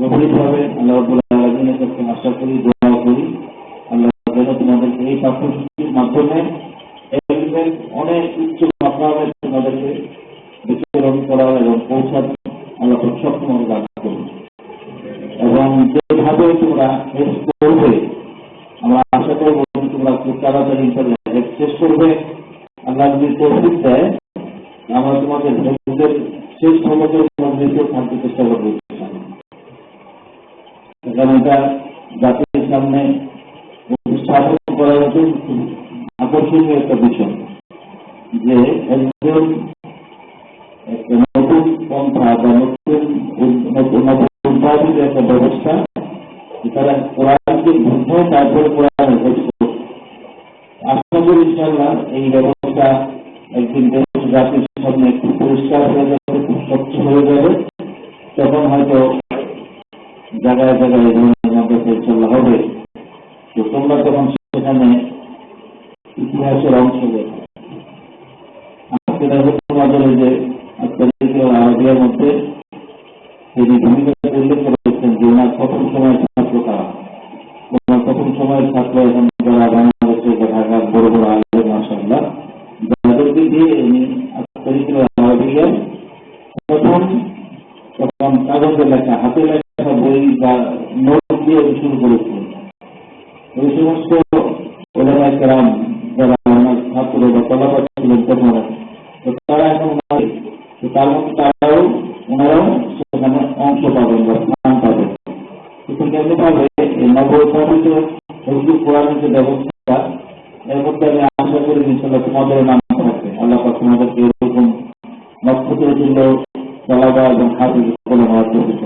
গভীরভাবে আল্লাহ আশা করি, দোয়া করি আল্লাহ যেন তোমাদেরকে এই পাঠ্যসূচির মাধ্যমে অনেক উচ্চ মাত্রাবে তোমাদেরকে বিতরণ করা এবং পৌঁছাতে আল্লাহ সক্ষম দান করুন। এবং যেভাবে তোমরা করবে আমরা আশা করব তোমরা খুব তাড়াতাড়ি শেষ করবে আল্লাহ যদি তৌফিক দেয়, আমরা তোমাদের শেষ ক্ষমতার মধ্যে থাকতে চেষ্টা করব। এটা জাতির সামনে উপস্থাপন করার মতো আকর্ষণীয় একটা বিষয় যে একজন নতুন পন্থা বা নতুন নতুন একটা ব্যবস্থা, তারা কোরআনকে বুঝতে তারপরে কোরআন আশা করি ইনশাল্লাহ এই ব্যবস্থা একদিন জাতির সামনে একটু পরিষ্কার হয়ে যাবে খুব স্বচ্ছ হয়ে যাবে। তখন হয়তো জায়গায় জায়গায় মাদ্রাসা ইনশাল্লাহ হবে তো তোমরা তখন সেখানে ইতিহাসের অংশ আজকে দেখো যে আরবিয়ার মধ্যে তিনি ভূমিকা উল্লেখ করেছেন যে ওনার প্রথম সময় ছাত্র কারা ওনার প্রথম সময়ের ছাত্র এখন যারা বাংলাদেশে ঢাকার বড় বড় আগে মাসাল্লাহ যাদেরকে দিয়ে উনি আরবিয়ার প্রথম তখন কাগজে লেখা, হাতে লেখা বই বা নোট দিয়ে শুরু করেছিলেন ওই সমস্ত ওলামায় ছাত্র বা তলাপা ছিলেন তখন তো তারা এখন এবং সকলে হওয়ার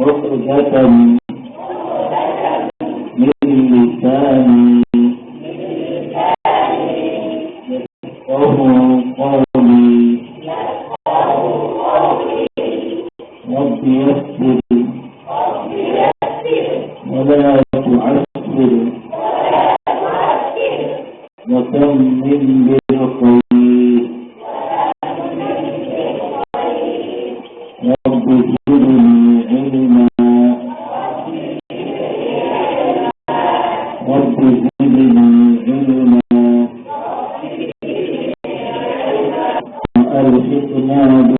عقدة من لساني يفقه قولي رب يسر ولا تعسر الكتاب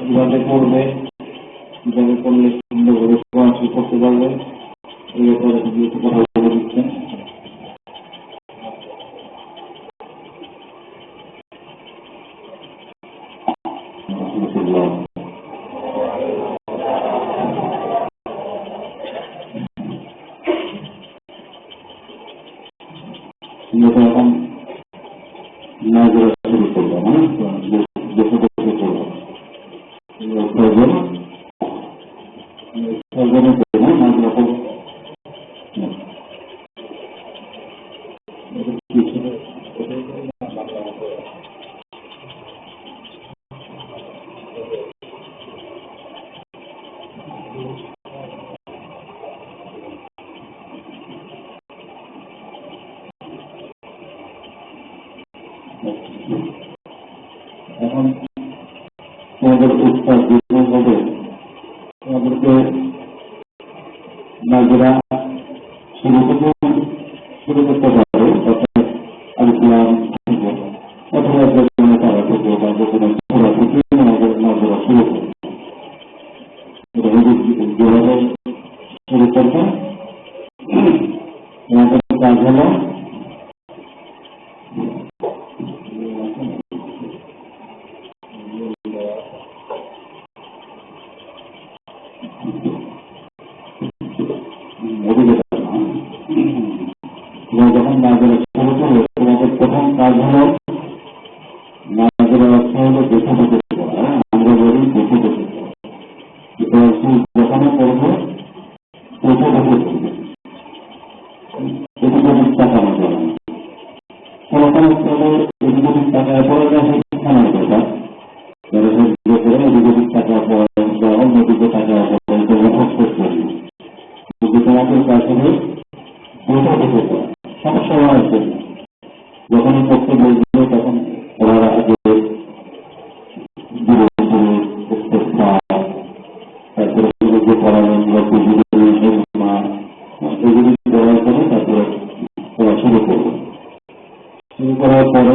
কীভাবে করবে? কীভাবে করলে সুন্দর করে করতে পারবে? এই ব্যাপারে যেহেতু কথা বলে দিচ্ছেন contra os যোগ্যতাকে অবলম্বন করে মুখস্থ করি যোগ্যতা আমাদের কাছে বোঝা বোঝা করা সমস্যা হওয়ার জন্য যখনই করতে বলছিল তখন ওনারা আগে দূরে তারপরে বা নির্মাণ করার পরে তারপরে শুরু করবেন শুরু করার পরে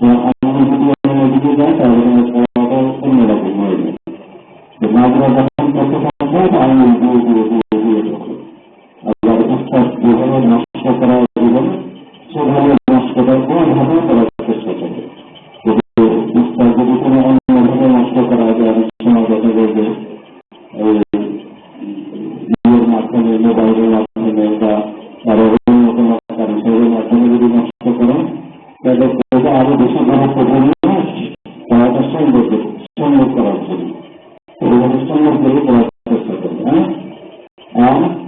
un, ¿no?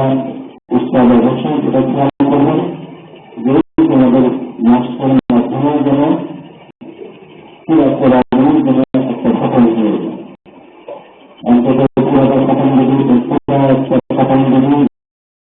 उसका वज़न रखना